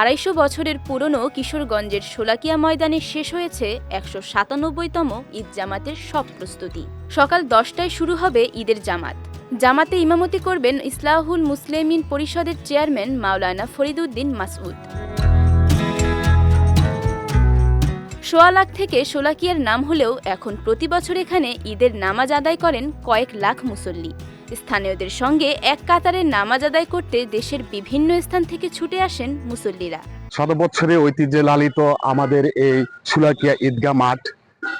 আড়াইশো বছরের পুরনো কিশোরগঞ্জের শোলাকিয়া ময়দানে শেষ হয়েছে একশো সাতানব্বইতম ঈদ জামাতের সব প্রস্তুতি। সকাল দশটায় শুরু হবে ঈদের জামাত। জামাতে ইমামতি করবেন ইসলাহুল মুসলিমিন পরিষদের চেয়ারম্যান মাওলানা ফরিদুদ্দিন মাসউদ। সোয়া লাখ থেকে শোলাকিয়ার নাম হলেও এখন প্রতি বছর এখানে ঈদের নামাজ আদায় করেন কয়েক লাখ মুসল্লি। স্থানীয়দের সঙ্গে এক কাতারে নামাজ আদায় করতে দেশের বিভিন্ন স্থান থেকে ছুটে আসেন মুসল্লিরা। শত বছরের ঐতিহ্যে লালিত আমাদের এই সুলাকিয়া ঈদগাহ মাঠ।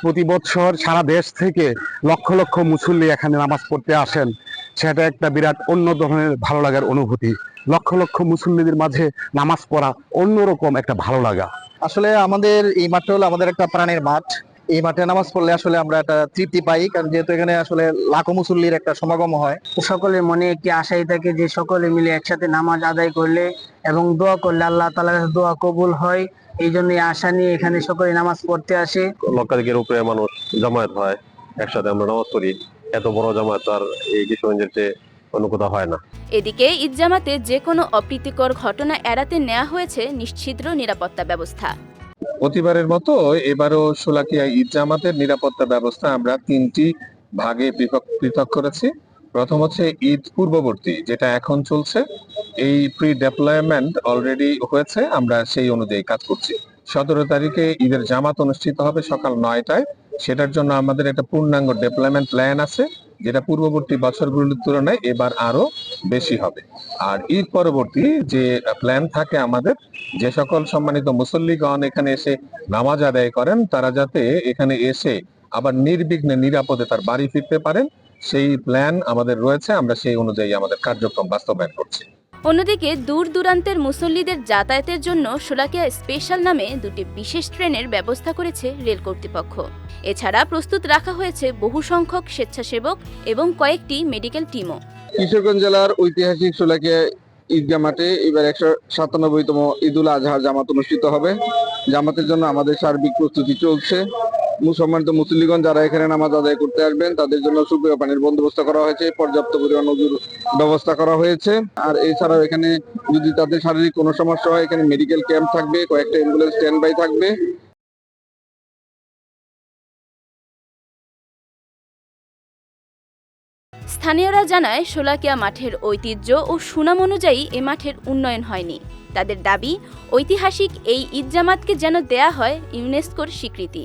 প্রতি বছর সারা দেশ থেকে লক্ষ লক্ষ মুসল্লি এখানে নামাজ পড়তে আসেন। সেটা একটা বিরাট অন্য ধরনের ভালো লাগার অনুভূতি। লক্ষ লক্ষ মুসল্লিদের মাঝে নামাজ পড়া অন্যরকম একটা ভালো লাগা। আসলে আমাদের এই মাঠটা হলো আমাদের একটা প্রাণের মাঠ। এই মাঠে নামাজ পড়লে আসলে আমরা একটা তৃপ্তি পাই কারণ যেহেতু এখানে আসলে লাখো মুসল্লির একটা সমাগম হয়। সকলের মনে একটি আশাই থাকে যে সকলে মিলে একসাথে নামাজ আদায় করলে এবং দোয়া করলে আল্লাহ তালার কাছে দোয়া কবুল হয়। এই জন্য আশা নিয়ে এখানে সকলে নামাজ পড়তে আসে। লক্ষাধিকের উপরে মানুষ জামায়াত হয় একসাথে আমরা নামাজ পড়ি। এত বড় জামায়াত আর এই কিশোরগঞ্জের চেয়ে অন্য কোথাও হয় না। এদিকে ঈদ জামাতে যে কোনো অপ্রীতিকর ঘটনা এড়াতে নেওয়া হয়েছে নিশ্ছিদ্র নিরাপত্তা ব্যবস্থা। প্রতিবারের মতো এবারও শোলাকিয়া ঈদ জামাতের নিরাপত্তা ব্যবস্থা আমরা তিনটি ভাগে পৃথক করেছি। প্রথম হচ্ছে ঈদ পূর্ববর্তী, যেটা এখন চলছে। এই প্রি ডেপ্লয়মেন্ট অলরেডি হয়েছে, আমরা সেই অনুযায়ী কাজ করছি। সতেরো তারিখে ঈদের জামাত অনুষ্ঠিত হবে সকাল নয়টায়। সেটার জন্য আমাদের একটা পূর্ণাঙ্গ ডেভেলপমেন্ট প্ল্যান আছে। যেটা পূর্ববর্তী বছরগুলোর তুলনায় এবার আরও বেশি হবে। আর ঈদ পরবর্তী যে প্ল্যান থাকে আমাদের, যে সকল সম্মানিত মুসল্লিগণ এখানে এসে নামাজ আদায় করেন, তারা যাতে এখানে এসে আবার নির্বিঘ্নে, নিরাপদে তার বাড়ি ফিরতে পারেন, সেই প্ল্যান আমাদের রয়েছে। আমরা সেই অনুযায়ী আমাদের কার্যক্রম বাস্তবায়ন করছি। অন্যদিকে দূর দূরান্তের মুসল্লিদের যাতায়াতের জন্য শোলাকিয়া স্পেশাল নামে দুটি বিশেষ ট্রেনের ব্যবস্থা করেছে রেল কর্তৃপক্ষ। এছাড়া প্রস্তুত রাখা হয়েছে বহু সংখ্যক স্বেচ্ছাসেবক এবং কয়েকটি মেডিকেল টিমও। কিশোরগঞ্জ জেলার ঐতিহাসিক সোলাকিয়া ঈদগাহ মাঠে এবার একশো সাতানব্বইতম ঈদুল আজহার জামাত অনুষ্ঠিত হবে। জামাতের জন্য আমাদের সার্বিক প্রস্তুতি চলছে। সম্মানিত মুসল্লিগণ যারা এখানে নামাজ আদায় করতে আসবেন, তাদের জন্য সুপেয় পানির বন্দোবস্ত করা হয়েছে। পর্যাপ্ত পরিমাণ নজুর ব্যবস্থা করা হয়েছে। আর এছাড়াও এখানে যদি তাদের শারীরিক কোনো সমস্যা হয়, এখানে মেডিকেল ক্যাম্প থাকবে, কয়েকটা অ্যাম্বুলেন্স স্ট্যান্ড বাই থাকবে। স্থানীয়রা জানায়, শোলাকিয়া মাঠের ঐতিহ্য ও সুনাম অনুযায়ী এ মাঠের উন্নয়ন হয়নি। তাদের দাবি, ঐতিহাসিক এই ঈদ জামাতকে যেন দেয়া হয় ইউনেস্কোর স্বীকৃতি।